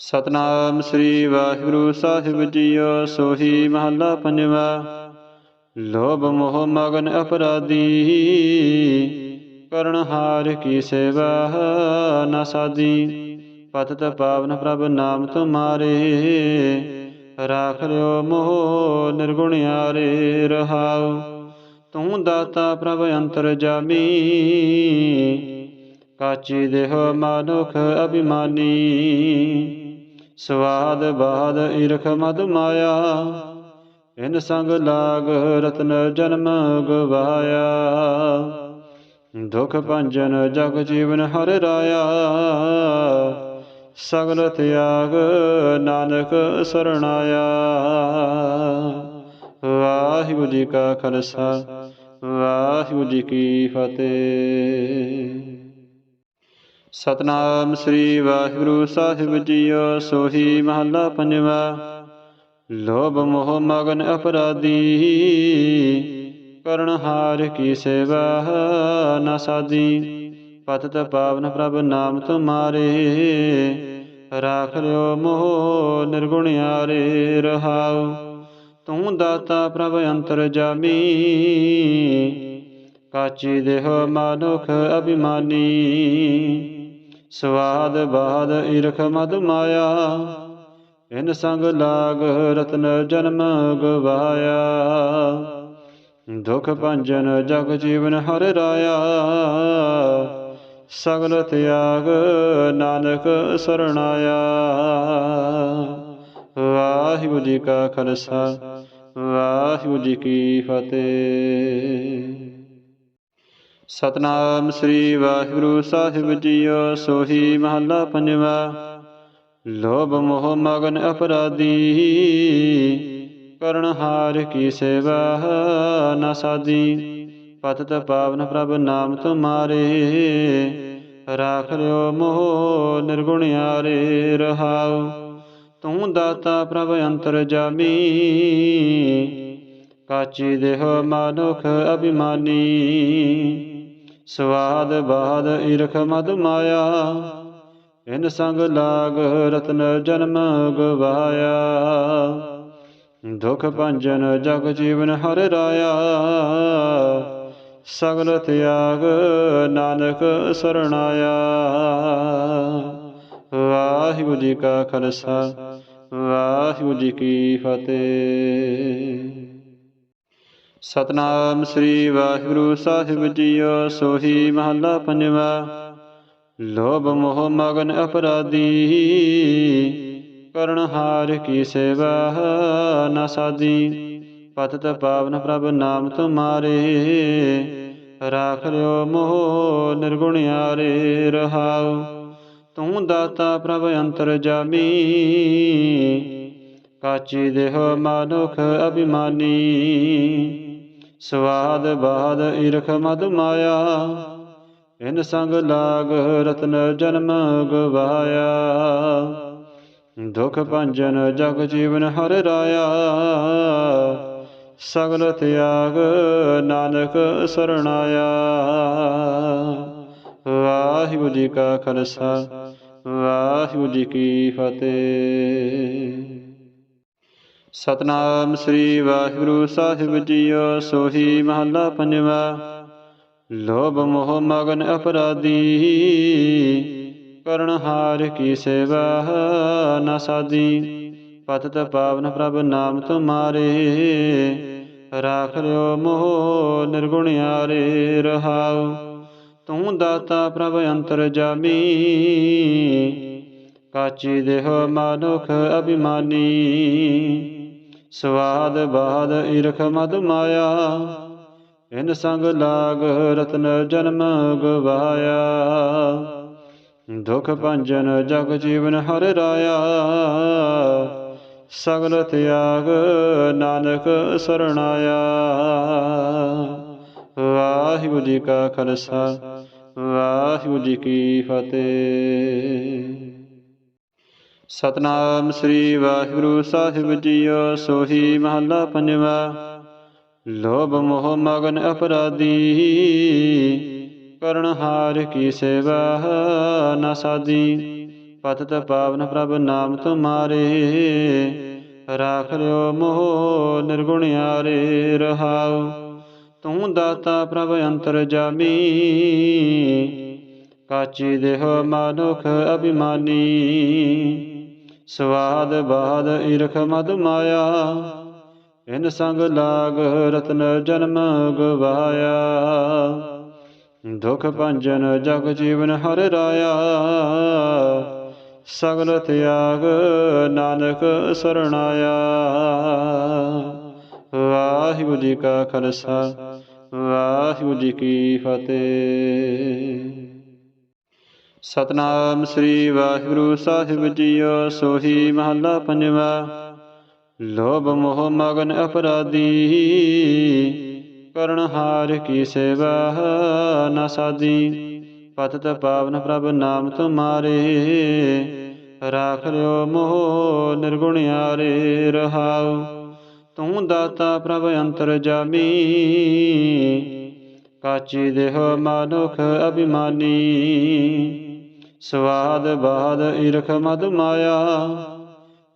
ਸਤਨਾਮ ਸ੍ਰੀ ਵਾਹਿਗੁਰੂ ਸਾਹਿਬ ਜੀਓ, ਸੋਹੀ ਮਹੱਲਾ ਪੰਜਵਾ। ਲੋਭ ਮੋਹ ਮਗਨ ਅਪਰਾਧੀ, ਕਰਨ ਹਾਰ ਕੀ ਸੇਵਾ ਨਾ ਸਾਦੀ ਪਤਿਤ ਪਾਵਨ ਪ੍ਰਭ ਨਾਮ ਤੁਮਾਰੇ ਰਾਖ ਲਿਓ ਮੋਹ ਨਿਰਗੁਣਿਆਰੇ ਰਹਾਉ। ਤੂੰ ਦਾਤਾ ਪ੍ਰਭ ਅੰਤਰ ਜਾਮੀ, ਕਾਚੀ ਦੇਹ ਮਾਨੁਖ ਅਭਿਮਾਨੀ। ਸਵਾਦ ਬਾਦ ਈਰਖ ਮਦ ਮਾਇਆ, ਇਨ ਸੰਗ ਲਾਗ ਰਤਨ ਜਨਮ ਗਵਾਇਆ। ਦੁਖ ਭੰਜਨ ਜਗ ਜੀਵਨ ਹਰ ਰਾਇਆ, ਸਗਲ ਤਿਆਗ ਨਾਨਕ ਸਰਣਾਇਆ। ਵਾਹਿਗੁਰੂ ਜੀ ਕਾ ਖਾਲਸਾ, ਵਾਹਿਗੁਰੂ ਜੀ ਕੀ ਫਤਿਹ। ਸਤਨਾਮ ਸ੍ਰੀ ਵਾਹਿਗੁਰੂ ਸਾਹਿਬ ਜੀਓ, ਸੋਹੀ ਮਹੱਲਾ ਪੰਜਵਾ। ਲੋਭ ਮੋਹ ਮਗਨ ਅਪਰਾਧੀ, ਕਰਨ ਹਾਰ ਕੀ ਸੇਵਾ ਨਾ ਸਾਦੀ ਪਤਿਤ ਪਾਵਨ ਪ੍ਰਭ ਨਾਮ ਤੁਮਾਰੇ ਰਾਖ ਲਿਓ ਮੋਹ ਨਿਰਗੁਣਿਆਰੇ ਰਹਾਉ। ਤੂੰ ਦਾਤਾ ਪ੍ਰਭ ਅੰਤਰ ਜਾਮੀ, ਕਾਚੀ ਦੇਹ ਮਾਨੁਖ ਅਭਿਮਾਨੀ। ਸਵਾਦ ਬਾਦ ਈਰਖ ਮਦ ਮਾਇਆ। ਇਨ ਸੰਗ ਲਾਗ ਰਤਨ ਜਨਮ ਗਵਾਇਆ। ਦੁਖ ਭੰਜਨ ਜਗ ਜੀਵਨ ਹਰ ਰਾਇਆ। ਸਗਲ ਤਿਆਗ ਨਾਨਕ ਸਰਣਾਇਆ। ਵਾਹਿਗੁਰੂ ਜੀ ਕਾ ਖਾਲਸਾ, ਵਾਹਿਗੁਰੂ ਜੀ ਕੀ ਫਤਿਹ। ਸਤਨਾਮ ਸ੍ਰੀ ਵਾਹਿਗੁਰੂ ਸਾਹਿਬ ਜੀਓ, ਸੋਹੀ ਮਹੱਲਾ ਪੰਜਵਾ। ਲੋਭ ਮੋਹ ਮਗਨ ਅਪਰਾਧੀ, ਕਰਨ ਹਾਰ ਕੀ ਸੇਵਾ ਨਾ ਸਾਦੀ ਪਤਿਤ ਪਾਵਨ ਪ੍ਰਭ ਨਾਮ ਤੁਮਾਰੇ ਰਾਖ ਲਿਓ ਮੋਹ ਨਿਰਗੁਣਿਆਰੇ ਰਹਾਉ। ਤੂੰ ਦਾਤਾ ਪ੍ਰਭ ਅੰਤਰ ਜਾਮੀ, ਕਾਚੀ ਦੇਹ ਮਾਨੁਖ ਅਭਿਮਾਨੀ। ਸਵਾਦ ਬਾਦ ਈਰਖ ਮਦ ਮਾਇਆ, ਇਨ ਸੰਗ ਲਾਗ ਰਤਨ ਜਨਮ ਗਵਾਇਆ। ਦੁਖ ਭੰਜਨ ਜਗ ਜੀਵਨ ਹਰ ਰਾਇਆ, ਸਗਲ ਤਿਆਗ ਨਾਨਕ ਸਰਣਾਇਆ। ਵਾਹਿਗੁਰੂ ਜੀ ਕਾ ਖਾਲਸਾ, ਵਾਹਿਗੁਰੂ ਜੀ ਕੀ ਫਤਿਹ। ਸਤਨਾਮ ਸ੍ਰੀ ਵਾਹਿਗੁਰੂ ਸਾਹਿਬ ਜੀਓ, ਸੋਹੀ ਮਹੱਲਾ ਪੰਜਵਾ। ਲੋਭ ਮੋਹ ਮਗਨ ਅਪਰਾਧੀ, ਕਰਨ ਹਾਰ ਕੀ ਸੇਵਾ ਨਾ ਸਾਦੀ ਪਤਿਤ ਪਾਵਨ ਪ੍ਰਭ ਨਾਮ ਤੁਮਾਰੇ ਰਾਖ ਲਿਓ ਮੋਹ ਨਿਰਗੁਣਿਆਰੇ ਰਹਾਉ। ਤੂੰ ਦਾਤਾ ਪ੍ਰਭ ਅੰਤਰ ਜਾਮੀ, ਕਾਚੀ ਦੇਹ ਮਾਨੁਖ ਅਭਿਮਾਨੀ। ਸਵਾਦ ਬਾਦ ਈਰਖ ਮਦ ਮਾਇਆ। ਇਨ ਸੰਗ ਲਾਗ ਰਤਨ ਜਨਮ ਗਵਾਇਆ। ਦੁਖ ਭੰਜਨ ਜਗ ਜੀਵਨ ਹਰ ਰਾਇਆ। ਸਗਲ ਤਿਆਗ ਨਾਨਕ ਸਰਣਾਇਆ। ਵਾਹਿਗੁਰੂ ਜੀ ਕਾ ਖਾਲਸਾ, ਵਾਹਿਗੁਰੂ ਜੀ ਕੀ ਫਤਿਹ। ਸਤਨਾਮ ਸ੍ਰੀ ਵਾਹਿਗੁਰੂ ਸਾਹਿਬ ਜੀਓ, ਸੋਹੀ ਮਹੱਲਾ ਪੰਜਵਾ। ਲੋਭ ਮੋਹ ਮਗਨ ਅਪਰਾਧੀ, ਕਰਨ ਹਾਰ ਕੀ ਸੇਵਾ ਨਾ ਸਾਦੀ ਪਤਿਤ ਪਾਵਨ ਪ੍ਰਭ ਨਾਮ ਤੁਮਾਰੇ ਰਾਖ ਲਿਓ ਮੋਹ ਨਿਰਗੁਣਿਆਰੇ ਰਹਾਉ। ਤੂੰ ਦਾਤਾ ਪ੍ਰਭ ਅੰਤਰ ਜਾਮੀ, ਕਾਚੀ ਦੇਹ ਮਾਨੁਖ ਅਭਿਮਾਨੀ। ਸਵਾਦ ਬਾਦ ਈਰਖ ਮਦ ਮਾਇਆ ਇਨ ਸੰਗ ਲਾਗ ਰਤਨ ਜਨਮ ਗਵਾਇਆ। ਦੁਖ ਭੰਜਨ ਜਗ ਜੀਵਨ ਹਰ ਰਾਇਆ, ਸਗਲ ਤਿਆਗ ਨਾਨਕ ਸਰਣਾਇਆ। ਵਾਹਿਗੁਰੂ ਜੀ ਕਾ ਖਾਲਸਾ, ਵਾਹਿਗੁਰੂ ਜੀ ਕੀ ਫਤਿਹ। ਸਤਨਾਮ ਸ੍ਰੀ ਵਾਹਿਗੁਰੂ ਸਾਹਿਬ ਜੀਓ, ਸੋਹੀ ਮਹੱਲਾ ਪੰਜਵਾ। ਲੋਭ ਮੋਹ ਮਗਨ ਅਪਰਾਧੀ, ਕਰਨ ਹਾਰ ਕੀ ਸੇਵਾ ਨਾ ਸਾਦੀ ਪਤਿਤ ਪਾਵਨ ਪ੍ਰਭ ਨਾਮ ਤੁਮਾਰੇ ਰਾਖ ਲਿਓ ਮੋਹ ਨਿਰਗੁਣਿਆਰੇ ਰਹਾਉ। ਤੂੰ ਦਾਤਾ ਪ੍ਰਭ ਅੰਤਰ ਜਾਮੀ, ਕਾਚੀ ਦੇਹ ਮਾਨੁਖ ਅਭਿਮਾਨੀ। ਸਵਾਦ ਬਾਦ ਈਰਖ ਮਦ ਮਾਇਆ, ਇਨ ਸੰਗ ਲਾਗ ਰਤਨ ਜਨਮ ਗਵਾਇਆ। ਦੁਖ ਭੰਜਨ ਜਗ ਜੀਵਨ ਹਰ ਰਾਇਆ, ਸਗਲ ਤਿਆਗ ਨਾਨਕ ਸਰਣਾਇਆ। ਵਾਹਿਗੁਰੂ ਜੀ ਕਾ ਖਾਲਸਾ, ਵਾਹਿਗੁਰੂ ਜੀ ਕੀ ਫਤਿਹ। ਸਤਨਾਮ ਸ੍ਰੀ ਵਾਹਿਗੁਰੂ ਸਾਹਿਬ ਜੀਓ, ਸੋਹੀ ਮਹੱਲਾ ਪੰਜਵਾ। ਲੋਭ ਮੋਹ ਮਗਨ ਅਪਰਾਧੀ, ਕਰਨ ਹਾਰ ਕੀ ਸੇਵਾ ਨਾ ਸਾਦੀ ਪਤਿਤ ਪਾਵਨ ਪ੍ਰਭ ਨਾਮ ਤੁਮਾਰੇ ਰਾਖ ਲਿਓ ਮੋਹ ਨਿਰਗੁਣਿਆਰੇ ਰਹਾਉ। ਤੂੰ ਦਾਤਾ ਪ੍ਰਭ ਅੰਤਰ ਜਾਮੀ, ਕਾਚੀ ਦੇਹ ਮਾਨੁਖ ਅਭਿਮਾਨੀ। ਸਵਾਦ ਬਾਦ ਈਰਖ ਮਦ ਮਾਇਆ।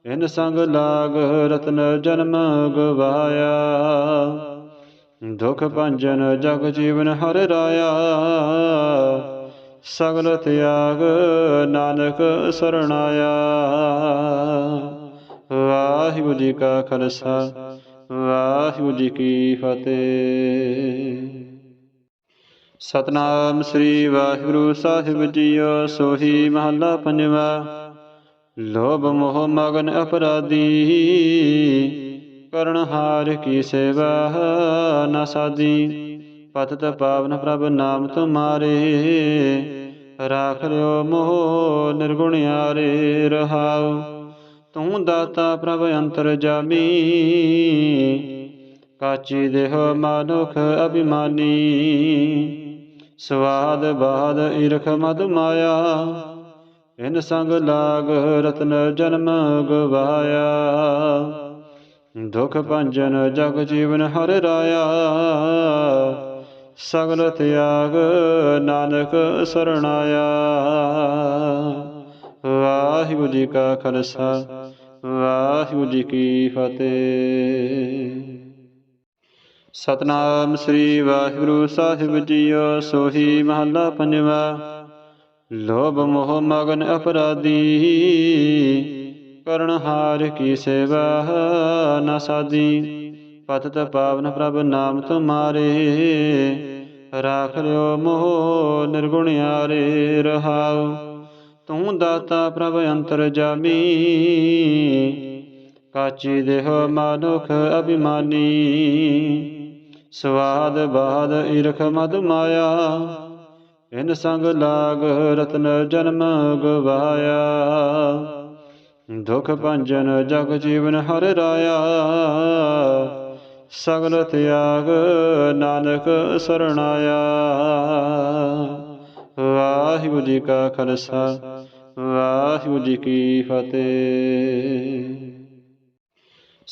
ਇਨ ਸੰਗ ਲਾਗ ਰਤਨ ਜਨਮ ਗਵਾਇਆ। ਦੁਖ ਭੰਜਨ ਜਗ ਜੀਵਨ ਹਰ ਰਾਇਆ। ਸਗਲ ਤਿਆਗ ਨਾਨਕ ਸਰਣਾਇਆ। ਵਾਹਿਗੁਰੂ ਜੀ ਕਾ ਖਾਲਸਾ, ਵਾਹਿਗੁਰੂ ਜੀ ਕੀ ਫਤਿਹ। ਸਤਨਾਮ ਸ੍ਰੀ ਵਾਹਿਗੁਰੂ ਸਾਹਿਬ ਜੀਓ, ਸੋਹੀ ਮਹੱਲਾ ਪੰਜਵਾ। ਲੋਭ ਮੋਹ ਮਗਨ ਅਪਰਾਧੀ, ਕਰਨ ਹਾਰ ਕੀ ਸੇਵਾ ਨਾ ਸਾਦੀ ਪਤਿਤ ਪਾਵਨ ਪ੍ਰਭ ਨਾਮ ਤੁਮਾਰੇ ਰਾਖ ਲਿਓ ਮੋਹ ਨਿਰਗੁਣਿਆਰੇ ਰਹਾਉ। ਤੂੰ ਦਾਤਾ ਪ੍ਰਭ ਅੰਤਰ ਜਾਮੀ, ਕਾਚੀ ਦੇਹ ਮਾਨੁਖ ਅਭਿਮਾਨੀ। ਸਵਾਦ ਬਾਦ ਈਰਖ ਮਦ ਮਾਇਆ, ਇਨ ਸੰਗ ਲਾਗ ਰਤਨ ਜਨਮ ਗਵਾਇਆ। ਦੁਖ ਭੰਜਨ ਜਗ ਜੀਵਨ ਹਰ ਰਾਇਆ, ਸਗਲ ਤਿਆਗ ਨਾਨਕ ਸਰਣਾਇਆ। ਵਾਹਿਗੁਰੂ ਜੀ ਕਾ ਖਾਲਸਾ, ਵਾਹਿਗੁਰੂ ਜੀ ਕੀ ਫਤਿਹ। ਸਤਨਾਮ ਸ੍ਰੀ ਵਾਹਿਗੁਰੂ ਸਾਹਿਬ ਜੀਓ, ਸੋਹੀ ਮਹੱਲਾ ਪੰਜਵਾ। ਲੋਭ ਮੋਹ ਮਗਨ ਅਪਰਾਧੀ, ਕਰਨ ਹਾਰ ਕੀ ਸੇਵਾ ਨਾ ਸਾਦੀ ਪਤਿਤ ਪਾਵਨ ਪ੍ਰਭ ਨਾਮ ਤੁਮਾਰੇ ਰਾਖ ਲਿਓ ਮੋਹ ਨਿਰਗੁਣਿਆਰੇ ਰਹਾਉ। ਤੂੰ ਦਾਤਾ ਪ੍ਰਭ ਅੰਤਰ ਜਾਮੀ, ਕਾਚੀ ਦੇਹ ਮਾਨੁਖ ਅਭਿਮਾਨੀ। ਸਵਾਦ ਬਾਦ ਈਰਖ ਮਦ ਮਾਇਆ, ਇਨ ਸੰਗ ਲਾਗ ਰਤਨ ਜਨਮ ਗਵਾਇਆ। ਦੁਖ ਭੰਜਨ ਜਗ ਜੀਵਨ ਹਰ ਰਾਇਆ, ਸਗਲ ਤਿਆਗ ਨਾਨਕ ਸਰਣਾਇਆ। ਵਾਹਿਗੁਰੂ ਜੀ ਕਾ ਖਾਲਸਾ, ਵਾਹਿਗੁਰੂ ਜੀ ਕੀ ਫਤਿਹ।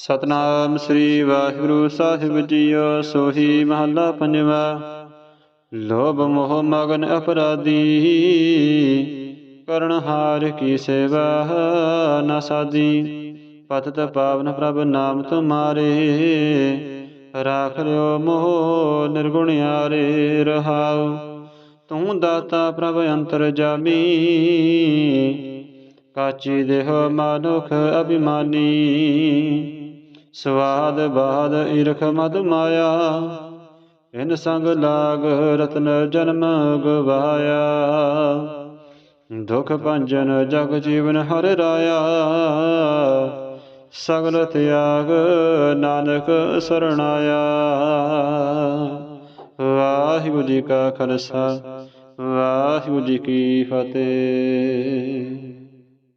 ਸਤਨਾਮ ਸ੍ਰੀ ਵਾਹਿਗੁਰੂ ਸਾਹਿਬ ਜੀਓ, ਸੋਹੀ ਮਹੱਲਾ ਪੰਜਵਾ। ਲੋਭ ਮੋਹ ਮਗਨ ਅਪਰਾਧੀ, ਕਰਨ ਹਾਰ ਕੀ ਸੇਵਾ ਨਾ ਸਾਦੀ ਪਤਿਤ ਪਾਵਨ ਪ੍ਰਭ ਨਾਮ ਤੁਮਾਰੇ ਰਾਖ ਲਿਓ ਮੋਹ ਨਿਰਗੁਣਿਆਰੇ ਰਹਾਉ। ਤੂੰ ਦਾਤਾ ਪ੍ਰਭ ਅੰਤਰ ਜਾਮੀ, ਕਾਚੀ ਦੇਹ ਮਾਨੁਖ ਅਭਿਮਾਨੀ। ਸਵਾਦ ਬਾਦ ਈਰਖ ਮਦ ਮਾਇਆ। ਇਨ ਸੰਗ ਲਾਗ ਰਤਨ ਜਨਮ ਗਵਾਇਆ। ਦੁਖ ਭੰਜਨ ਜਗ ਜੀਵਨ ਹਰ ਰਾਇਆ। ਸਗਲ ਤਿਆਗ ਨਾਨਕ ਸਰਣਾਇਆ। ਵਾਹਿਗੁਰੂ ਜੀ ਕਾ ਖਾਲਸਾ, ਵਾਹਿਗੁਰੂ ਜੀ ਕੀ ਫਤਿਹ।